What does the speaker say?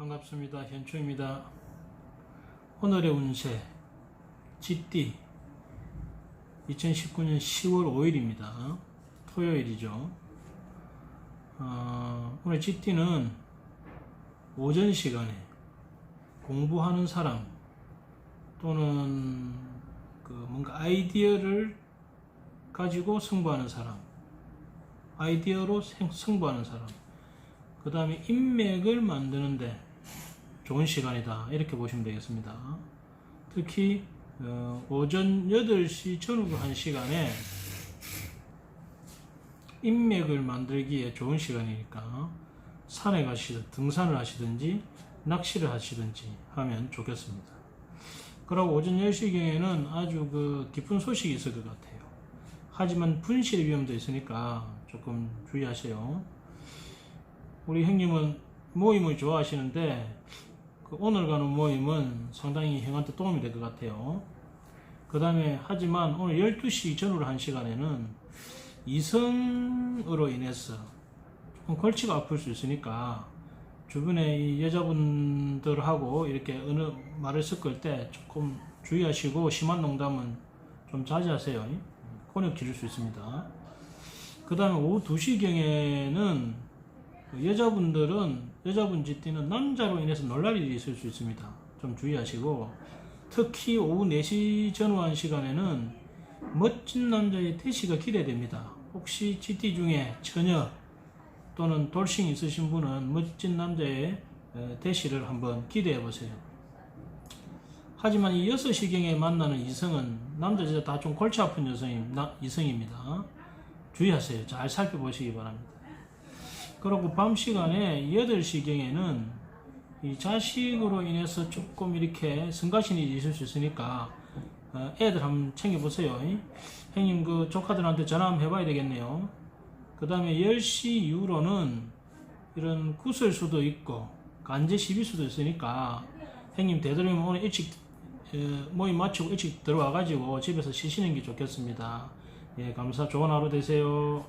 반갑습니다. 현초입니다. 오늘의 운세 쥐띠 2019년 10월 5일입니다. 토요일이죠. 어, 오늘 쥐띠는 오전 시간에 공부하는 사람 또는 그 뭔가 아이디어를 가지고 승부하는 사람 아이디어로 생- 승부하는 사람 그 다음에 인맥을 만드는데 좋은 시간이다. 이렇게 보시면 되겠습니다. 특히 어, 오전 8시 전후 한 시간에 인맥을 만들기에 좋은 시간이니까 산에 가시든 등산을 하시든지 낚시를 하시든지 하면 좋겠습니다. 그리고 오전 10시경에는 아주 그 기쁜 소식이 있을 것 같아요. 하지만 분실 위험도 있으니까 조금 주의하세요. 우리 형님은 모임을 좋아하시는데 그 오늘 가는 모임은 상당히 형한테 도움이 될 것 같아요. 그 다음에 하지만 오늘 12시 전후로 한 시간에는 이성으로 인해서 조금 골치가 아플 수 있으니까 주변에 이 여자분들하고 이렇게 어느 말을 섞을 때 조금 주의하시고 심한 농담은 좀 자제하세요. 곤욕 지를 수 있습니다. 그 다음에 오후 2시경에는 그 여자분들은 여자분 짓띠는 남자로 인해서 놀랄 일이 있을 수 있습니다. 좀 주의하시고 특히 오후 4시 전후한 시간에는 멋진 남자의 대시가 기대됩니다. 혹시 짓띠 중에 처녀 또는 돌싱 있으신 분은 멋진 남자의 어, 대시를 한번 기대해 보세요. 하지만 이 6시경에 만나는 이성은 남자 여자 다 좀 골치 아픈 나, 이성입니다. 주의하세요. 잘 살펴보시기 바랍니다. 그리고 밤 시간에 8시경에는 이 자식으로 인해서 조금 이렇게 성가신 일이 있을 수 있으니까 어, 애들 한번 챙겨보세요. 형님 그 조카들한테 전화 한번 해봐야 되겠네요. 그 다음에 10시 이후로는 이런 구설 수도 있고 간제 시비 수도 있으니까 형님 되도록이면 오늘 일찍 어, 모임 마치고 일찍 들어와가지고 집에서 쉬시는 게 좋겠습니다. 예, 감사 좋은 하루 되세요.